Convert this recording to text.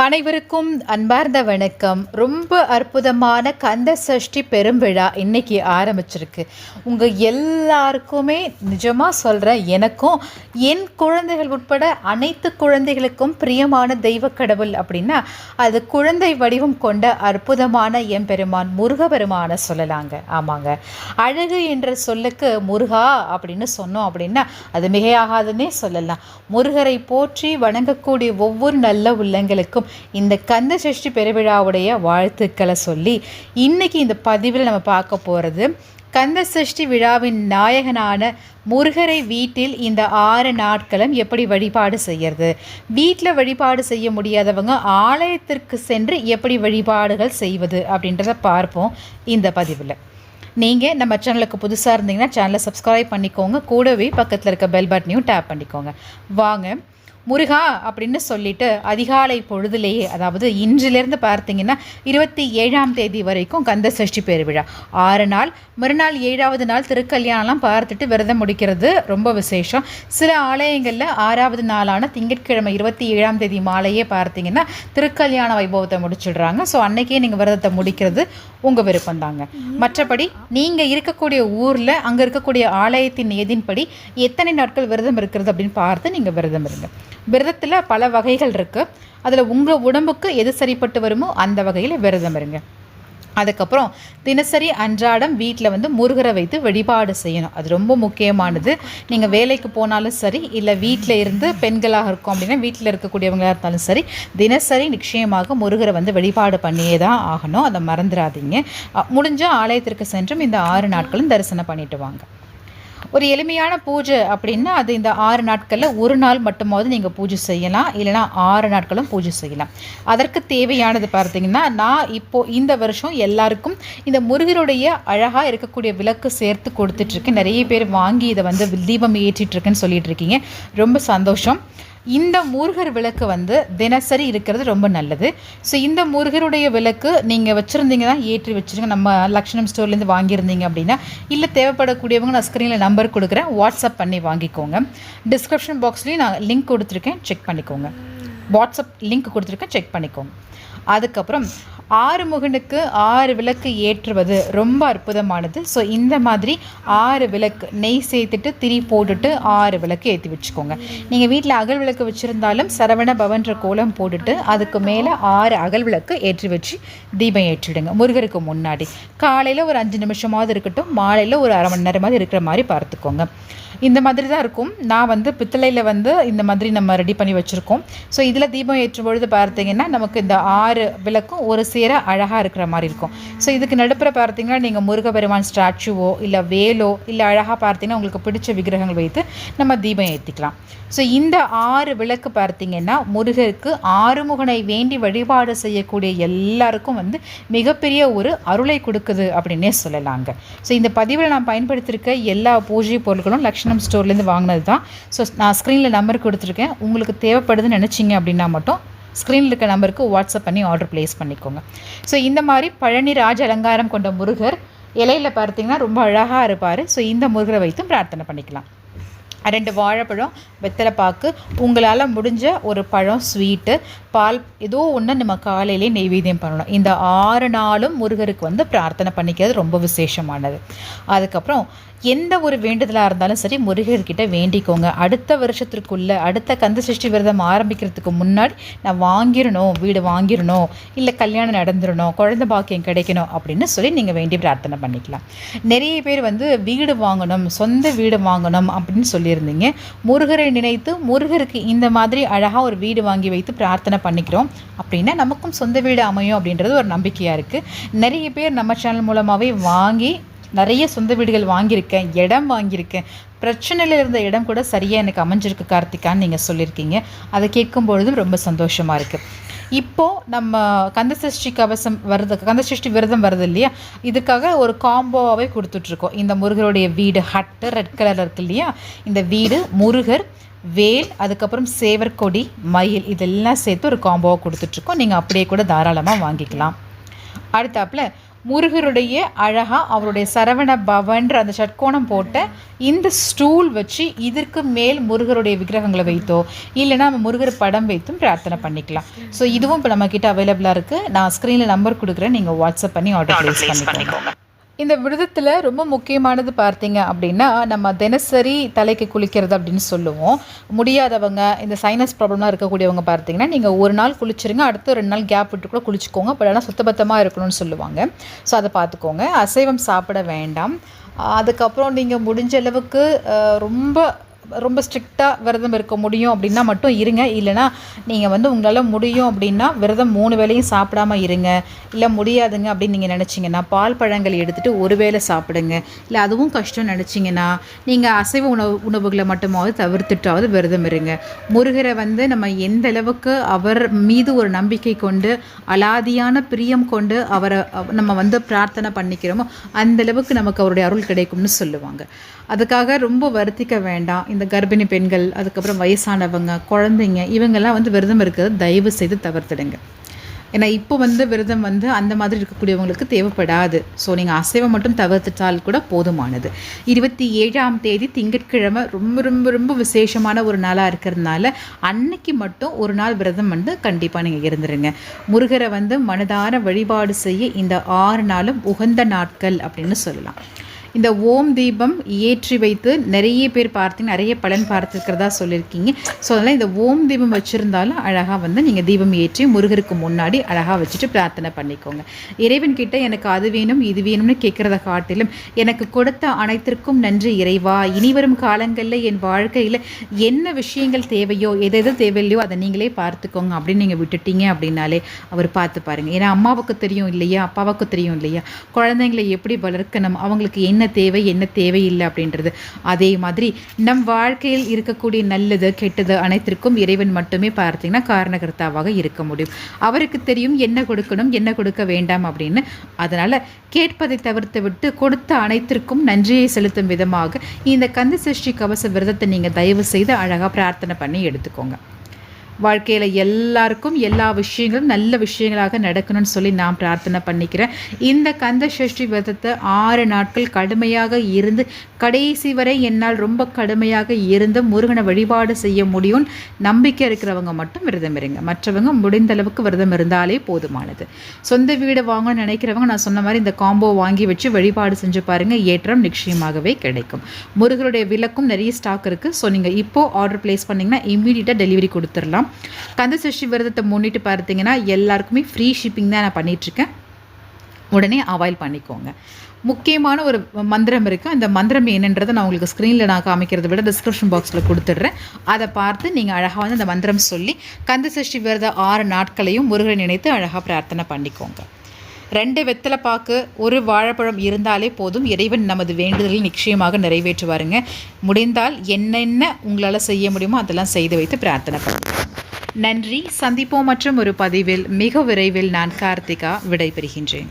அனைவருக்கும் அன்பார்ந்த வணக்கம். ரொம்ப அற்புதமான கந்த சஷ்டி பெரும்பிழா இன்னைக்கு ஆரம்பிச்சிருக்கு. உங்கள் எல்லாருக்குமே நிஜமாக சொல்கிறேன் எனக்கும் என் குழந்தைகள் உட்பட அனைத்து குழந்தைகளுக்கும் பிரியமான தெய்வ கடவுள் அப்படின்னா அது குழந்தை வடிவம் கொண்ட அற்புதமான எம்பெருமான் முருகபெருமான சொல்லலாங்க. ஆமாங்க. அழகு என்ற சொல்லுக்கு முருகா அப்படின்னு சொன்னோம் அப்படின்னா அது மிகையாகாதுன்னே சொல்லலாம். முருகரை போற்றி வணங்கக்கூடிய ஒவ்வொரு நல்ல உள்ளங்களுக்கும் இந்த கந்த சஷ்டி பெருவிழாவுடைய வாழ்த்துக்களை சொல்லி இன்றைக்கி இந்த பதிவில் நம்ம பார்க்க போகிறது கந்த சஷ்டி விழாவின் நாயகனான முருகரை வீட்டில் இந்த ஆறு நாட்களும் எப்படி வழிபாடு செய்யறது? வீட்டில் வழிபாடு செய்ய முடியாதவங்க ஆலயத்திற்கு சென்று எப்படி வழிபாடுகள் செய்வது அப்படின்றத பார்ப்போம் இந்த பதிவில். நீங்கள் நம்ம சேனலுக்கு புதுசாக இருந்தீங்கன்னா சேனலை சப்ஸ்கிரைப் பண்ணிக்கோங்க. கூடவே பக்கத்தில் இருக்க பெல் பட்டனையும் டேப் பண்ணிக்கோங்க. வாங்க முருகா அப்படின்னு சொல்லிட்டு அதிகாலை பொழுதுலேயே அதாவது இன்றிலிருந்து பார்த்தீங்கன்னா இருபத்தி ஏழாம் தேதி வரைக்கும் கந்த சஷ்டி பெருவிழா. ஆறு நாள் மறுநாள் ஏழாவது நாள் திருக்கல்யாணம்லாம் பார்த்துட்டு விரதம் முடிக்கிறது. ரொம்ப விசேஷம். சில ஆலயங்களில் ஆறாவது நாளான திங்கட்கிழமை இருபத்தி ஏழாம் தேதி மாலையே பார்த்தீங்கன்னா திருக்கல்யாண வைபவத்தை முடிச்சிடுறாங்க. ஸோ அன்னைக்கே நீங்கள் விரதத்தை முடிக்கிறது உங்கள் விருப்பம் தாங்க. மற்றபடி நீங்கள் இருக்கக்கூடிய ஊரில் அங்கே இருக்கக்கூடிய ஆலயத்தின் எதின்படி எத்தனை நாட்கள் விரதம் இருக்கிறது அப்படின்னு பார்த்து நீங்கள் விரதம் இருங்க. விரதத்தில் பல வகைகள் இருக்குது அதில் உங்கள் உடம்புக்கு எது சரிப்பட்டு வருமோ அந்த வகையில் விரதம் இருங்க. அதுக்கப்புறம் தினசரி அன்றாடம் வீட்டில் வந்து முருகரை வைத்து வழிபாடு செய்யணும். அது ரொம்ப முக்கியமானது. நீங்கள் வேலைக்கு போனாலும் சரி இல்லை வீட்டில் இருந்து பெண்களாக இருக்கோம் அப்படின்னா வீட்டில் இருக்கக்கூடியவங்களாக இருந்தாலும் சரி தினசரி நிச்சயமாக முருகரை வந்து வழிபாடு பண்ணியே தான் ஆகணும். அதை மறந்துடாதீங்க. முடிஞ்சால் ஆலயத்திற்கு சென்றும் இந்த ஆறு நாட்களும் தரிசனம் பண்ணிட்டு வாங்க. ஒரு எளிமையான பூஜை அப்படின்னா அது இந்த ஆறு நாட்களில் ஒரு நாள் மட்டுமாவது நீங்கள் பூஜை செய்யலாம். இல்லைனா ஆறு நாட்களும் பூஜை செய்யலாம். அதற்கு தேவையானது பார்த்தீங்கன்னா நான் இப்போது இந்த வருஷம் எல்லாருக்கும் இந்த முருகருடைய அழகாக இருக்கக்கூடிய விளக்கு சேர்த்து கொடுத்துட்ருக்கேன் நிறைய பேர் வாங்கி இதை வந்து தீபம் ஏற்றிட்டுருக்குன்னு சொல்லிட்டு இருக்கீங்க. ரொம்ப சந்தோஷம். இந்த முருகர் விளக்கு வந்து தினசரி இருக்கிறது ரொம்ப நல்லது. ஸோ இந்த முருகருடைய விளக்கு நீங்கள் வச்சுருந்தீங்கன்னா ஏற்றி வச்சுருங்க. நம்ம லக்ஷணம் ஸ்டோர்லேருந்து வாங்கியிருந்தீங்க அப்படின்னா இல்லை தேவைப்படக்கூடியவங்க நான் ஸ்க்ரீனில் நம்பர் கொடுக்குறேன். வாட்ஸ்அப் பண்ணி வாங்கிக்கோங்க. டிஸ்கிரிப்ஷன் பாக்ஸ்லேயும் நான் லிங்க் கொடுத்துருக்கேன். செக் பண்ணிக்கோங்க. வாட்ஸ்அப் லிங்க் கொடுத்துருக்கேன். செக் பண்ணிக்கோங்க. அதுக்கப்புறம் ஆறுமுகனுக்கு ஆறு விளக்கு ஏற்றுவது ரொம்ப அற்புதமானது. ஸோ இந்த மாதிரி ஆறு விளக்கு நெய் சேர்த்துட்டு திரி போட்டுட்டு ஆறு விளக்கு ஏற்றி வச்சுக்கோங்க. நீங்கள் வீட்டில் அகல் விளக்கு வச்சுருந்தாலும் சரவண பவன்ற கோலம் போட்டுட்டு அதுக்கு மேலே ஆறு அகல் விளக்கு ஏற்றி வச்சு தீபம் ஏற்றிடுங்க. முருகருக்கு முன்னாடி. காலையில் ஒரு அஞ்சு நிமிஷமாவது இருக்கட்டும் மாலையில் ஒரு அரை மணி நேரமாவது இருக்கிற மாதிரி பார்த்துக்கோங்க. இந்த மாதிரி தான் இருக்கும். நான் வந்து பித்தளையில் வந்து இந்த மாதிரி நம்ம ரெடி பண்ணி வச்சுருக்கோம். ஸோ இதில் தீபம் ஏற்றும் பொழுது பார்த்தீங்கன்னா நமக்கு இந்த ஆறு விளக்கும் ஒரு சேர அழகாக இருக்கிற மாதிரி இருக்கும். ஸோ இதுக்கு நடுப்புற பார்த்தீங்கன்னா நீங்கள் முருகபெருமான் ஸ்டாச்சுவோ இல்லை வேலோ இல்லை அழகாக பார்த்தீங்கன்னா உங்களுக்கு பிடிச்ச விக்கிரகங்கள் வைத்து நம்ம தீபம் ஏற்றிக்கலாம் ஸோ இந்த ஆறு விளக்கு பார்த்தீங்கன்னா முருகருக்கு ஆறுமுகனை வேண்டி வழிபாடு செய்யக்கூடிய எல்லாருக்கும் வந்து மிகப்பெரிய ஒரு அருளை கொடுக்குது அப்படின்னே சொல்லலாங்க. ஸோ இந்த பதிவில் நான் பயன்படுத்தியிருக்க எல்லா பூஜை பொருட்களும் லக்ஷ்மணம் ஸ்டோர்லேருந்து வாங்கினது தான் ஸோ நான் ஸ்க்ரீனில் நம்பர் கொடுத்துருக்கேன். உங்களுக்கு தேவைப்படுதுன்னு நினச்சிங்க அப்படின்னா மட்டும் ஸ்க்ரீனில் இருக்க நம்பருக்கு வாட்ஸ்அப் பண்ணி ஆர்டர் ப்ளேஸ் பண்ணிக்கோங்க. ஸோ இந்த மாதிரி பழனி ராஜ அலங்காரம் கொண்ட முருகர் இலையில் பார்த்தீங்கன்னா ரொம்ப அழகாக இருப்பார். ஸோ இந்த முருகரை வைத்தும் பிரார்த்தனை பண்ணிக்கலாம். ரெண்டு வாழைப்பழம் வெத்தலை பாக்கு உங்களால் முடிஞ்ச ஒரு பழம் ஸ்வீட்டு பால் ஏதோ ஒன்று நம்ம காலையிலே நெய்வேத்தியம் பண்ணணும். இந்த ஆறு நாளும் முருகருக்கு வந்து பிரார்த்தனை பண்ணிக்கிறது ரொம்ப விசேஷமானது. அதுக்கப்புறம் எந்த ஒரு வேண்டுதலாக இருந்தாலும் சரி முருகர்கிட்ட வேண்டிக்கோங்க. அடுத்த வருஷத்திற்குள்ளே அடுத்த கந்த சஷ்டி விரதம் ஆரம்பிக்கிறதுக்கு முன்னாடி நான் வாங்கிடணும் வீடு வாங்கிடணும் இல்லை கல்யாணம் நடந்துடணும் குழந்த பாக்கியம் கிடைக்கணும் அப்படின்னு சொல்லி நீங்கள் வேண்டி பிரார்த்தனை பண்ணிக்கலாம். நிறைய பேர் வந்து வீடு வாங்கணும் சொந்த வீடு வாங்கணும் அப்படின்னு சொல்லியிருந்தீங்க. முருகரை நினைத்து முருகருக்கு இந்த மாதிரி அழகாக ஒரு வீடு வாங்கி வைத்து பிரார்த்தனை பண்ணிக்கிறோம். அப்படின்னா நமக்கும் சொந்த வீடு அமையும் அப்படின்றது ஒரு நம்பிக்கையாக இருக்குது நிறைய பேர் நம்ம சேனல் மூலமாகவே வாங்கி நிறைய சொந்த வீடுகள் வாங்கியிருக்கேன் இடம் வாங்கியிருக்கேன். பிரச்சனையில் இருந்த இடம் கூட சரியாக எனக்கு அமைஞ்சிருக்கு கார்த்திகான்னு நீங்கள் சொல்லியிருக்கீங்க. அதை கேட்கும் பொழுதும் ரொம்ப சந்தோஷமாக இருக்குது இப்போது நம்ம கந்தசஷ்டி கவசம் வருது கந்தசஷ்டி விரதம் வருது இல்லையா? இதுக்காக ஒரு காம்போவாகவே கொடுத்துட்ருக்கோம். இந்த முருகருடைய வீடு ஹட்டு ரெட் கலரில் இருக்குது இல்லையா? இந்த வீடு முருகர் வேல் அதுக்கப்புறம் சேவற்கொடி மயில் இதெல்லாம் சேர்த்து ஒரு காம்போவாக கொடுத்துட்ருக்கோம். நீங்கள் அப்படியே கூட தாராளமாக வாங்கிக்கலாம். அடுத்தாப்புல முருகருடைய அழகாக அவருடைய சரவண பவன்ற அந்த ஷட்கோணம் போட்ட இந்த ஸ்டூல் வச்சு இதற்கு மேல் முருகருடைய விக்கிரகங்களை வைத்தோ இல்லைன்னா நம்ம முருகர் படம் வைத்தும் பிரார்த்தனை பண்ணிக்கலாம். ஸோ இதுவும் இப்போ நம்மக்கிட்ட அவைலபிளாக இருக்குது நான் ஸ்க்ரீனில் நம்பர் கொடுக்குறேன். நீங்கள் வாட்ஸ்அப் பண்ணி ஆர்டர் ப்ளேஸ் பண்ணிக்கோங்க. இந்த விரதத்தில் ரொம்ப முக்கியமானது பார்த்தீங்க அப்படின்னா நம்ம தினசரி தலைக்கு குளிக்கிறது அப்படின்னு சொல்லுவோம். முடியாதவங்க இந்த சைனஸ் ப்ராப்ளம்லாம் இருக்கக்கூடியவங்க பார்த்தீங்கன்னா நீங்கள் ஒரு நாள் குளிச்சிருங்க அடுத்து ரெண்டு நாள் கேப் விட்டு கூட குளிச்சுக்கோங்க. பட் ஆனால் சுத்தபத்தமாக இருக்கணும்னு சொல்லுவாங்க. ஸோ அதை பார்த்துக்கோங்க. அசைவம் சாப்பிட வேண்டாம். அதுக்கப்புறம் நீங்கள் முடிஞ்ச அளவுக்கு ரொம்ப ரொம்ப ஸ்ட்ரிக்டாக விரதம் இருக்க முடியும் அப்படின்னா மட்டும் இருங்க. இல்லைனா நீங்கள் வந்து உங்களால் முடியும் அப்படின்னா விரதம் மூணு வேளையும் சாப்பிடாம இருங்க. இல்லை முடியாதுங்க அப்படின்னு நீங்கள் நினச்சிங்கன்னா பால் பழங்கள் எடுத்துகிட்டு ஒரு வேளை சாப்பிடுங்க. இல்லை அதுவும் கஷ்டம் நினச்சிங்கன்னா நீங்கள் அசைவ உணவு உணவுகளை மட்டுமாவது தவிர்த்துட்டாவது விரதம் இருங்க. முருகரை வந்து நம்ம எந்த அளவுக்கு அவர் மீது ஒரு நம்பிக்கை கொண்டு அலாதியான பிரியம் கொண்டு அவரை நம்ம வந்து பிரார்த்தனை பண்ணிக்கிறோமோ அந்த அளவுக்கு நமக்கு அவருடைய அருள் கிடைக்கும்னு சொல்லுவாங்க. அதுக்காக ரொம்ப வருத்திக்க வேண்டாம். இந்த கர்ப்பிணி பெண்கள் அதுக்கப்புறம் வயசானவங்க குழந்தைங்க இவங்கெல்லாம் வந்து விரதம் இருக்கிறத தயவு செய்து தவிர்த்துடுங்க. ஏன்னா இப்போ வந்து விரதம் வந்து அந்த மாதிரி இருக்கக்கூடியவங்களுக்கு தேவைப்படாது. ஸோ நீங்கள் அசைவம் மட்டும் தவிர்த்துட்டால் கூட போதுமானது. இருபத்தி ஏழாம் தேதி திங்கட்கிழமை ரொம்ப ரொம்ப ரொம்ப விசேஷமான ஒரு நாளாக இருக்கிறதுனால அன்னைக்கு மட்டும் ஒரு நாள் விரதம் வந்து கண்டிப்பாக நீங்கள் இருந்துருங்க. முருகரை வந்து மனதார வழிபாடு செய்ய இந்த ஆறு நாளும் உகந்த நாட்கள் அப்படின்னு சொல்லலாம். இந்த ஓம் தீபம் ஏற்றி வைத்து நிறைய பேர் பார்த்து நிறைய பலன் பார்த்துருக்கிறதா சொல்லியிருக்கீங்க. ஸோ அதனால் இந்த ஓம் தீபம் வச்சுருந்தாலும் அழகாக வந்து நீங்கள் தீபம் ஏற்றி முருகருக்கு முன்னாடி அழகாக வச்சுட்டு பிரார்த்தனை பண்ணிக்கோங்க. இறைவன் கிட்ட எனக்கு அது வேணும் இது வேணும்னு கேட்குறத காட்டிலும் எனக்கு கொடுத்த அனைத்திற்கும் நன்றி இறைவா. இனி வரும் காலங்களில் என் வாழ்க்கையில் என்ன விஷயங்கள் தேவையோ எது எது தேவையில்லையோ அதை நீங்களே பார்த்துக்கோங்க அப்படின்னு நீங்கள் விட்டுட்டீங்க அப்படின்னாலே அவர் பார்த்து பாருங்கள் ஏன்னா அம்மாவுக்கு தெரியும் இல்லையா அப்பாவுக்கு தெரியும் இல்லையா? குழந்தைங்களை எப்படி வளர்க்கணும் அவங்களுக்கு என்ன தேவை என்ன தேவையில்லை அப்படின்றது. அதே மாதிரி நம் வாழ்க்கையில் இருக்கக்கூடிய நல்லது கெட்டது அனைத்திற்கும் இறைவன் மட்டுமே பார்த்தீங்கன்னா காரணகர்த்தாவாக இருக்க முடியும். அவருக்கு தெரியும் என்ன கொடுக்கணும் என்ன கொடுக்க வேண்டாம் அப்படின்னு. அதனால் கேட்பதை தவிர்த்து விட்டு கொடுத்த அனைத்திற்கும் நன்றியை செலுத்தும் விதமாக இந்த கந்த சஷ்டி கவச விரதத்தை நீங்கள் தயவு செய்து அழகாக பிரார்த்தனை பண்ணி எடுத்துக்கோங்க. வாழ்க்கையில் எல்லாருக்கும் எல்லா விஷயங்களும் நல்ல விஷயங்களாக நடக்கணும்னு சொல்லி நான் பிரார்த்தனை பண்ணிக்கிறேன். இந்த கந்த சஷ்டி விரதத்தை ஆறு நாட்கள் கடுமையாக இருந்து கடைசி வரை என்னால் ரொம்ப கடுமையாக இருந்து முருகனை வழிபாடு செய்ய முடியும் நம்பிக்கை இருக்கிறவங்க மட்டும் விரதம் இருங்க. மற்றவங்க முடிந்த அளவுக்கு விரதம் இருந்தாலே போதுமானது. சொந்த வீடு வாங்கணும்னு நினைக்கிறவங்க நான் சொன்ன மாதிரி இந்த காம்போ வாங்கி வச்சு வழிபாடு செஞ்சு பாருங்கள் ஏற்றம் நிச்சயமாகவே கிடைக்கும். முருகனுடைய விளக்கும் நிறைய ஸ்டாக் இருக்குது ஸோ நீங்கள் இப்போது ஆர்டர் ப்ளேஸ் பண்ணிங்கன்னா இம்மீடியட்டாக டெலிவரி கொடுத்துடலாம். கந்த சஷ்டி விரதத்தை முன்னிட்டு பார்த்தீங்கன்னா எல்லாருக்குமே ஃப்ரீ ஷிப்பிங் தான் நான் பண்ணிகிட்ருக்கேன் உடனே அவாயில் பண்ணிக்கோங்க. முக்கியமான ஒரு மந்திரம் இருக்குது அந்த மந்திரம் என்னன்றதை நான் உங்களுக்கு ஸ்க்ரீனில் நான் காமிக்கிறத விட டிஸ்கிரிப்ஷன் பாக்ஸில் கொடுத்துட்றேன். அதை பார்த்து நீங்கள் அழகாக வந்து அந்த மந்திரம் சொல்லி கந்த சஷ்டி விரத ஆறு நாட்களையும் முருகனை நினைத்து அழகாக பிரார்த்தனை பண்ணிக்கோங்க. ரெண்டு வெத்தலை பாக்கு ஒரு வாழைப்பழம் இருந்தாலே போதும். இறைவன் நமது வேண்டுதலை நிச்சயமாக நிறைவேற்றுவாருங்க. முடிந்தால் என்னென்ன உங்களால் செய்ய முடியுமோ அதெல்லாம் செய்து வைத்து பிரார்த்தனை பண்ணுங்க. நன்றி. சந்திப்போம் மற்றும் ஒரு பதிவில் மிக விரைவில் நான் கார்த்திகா விடைபெறுகின்றேன்.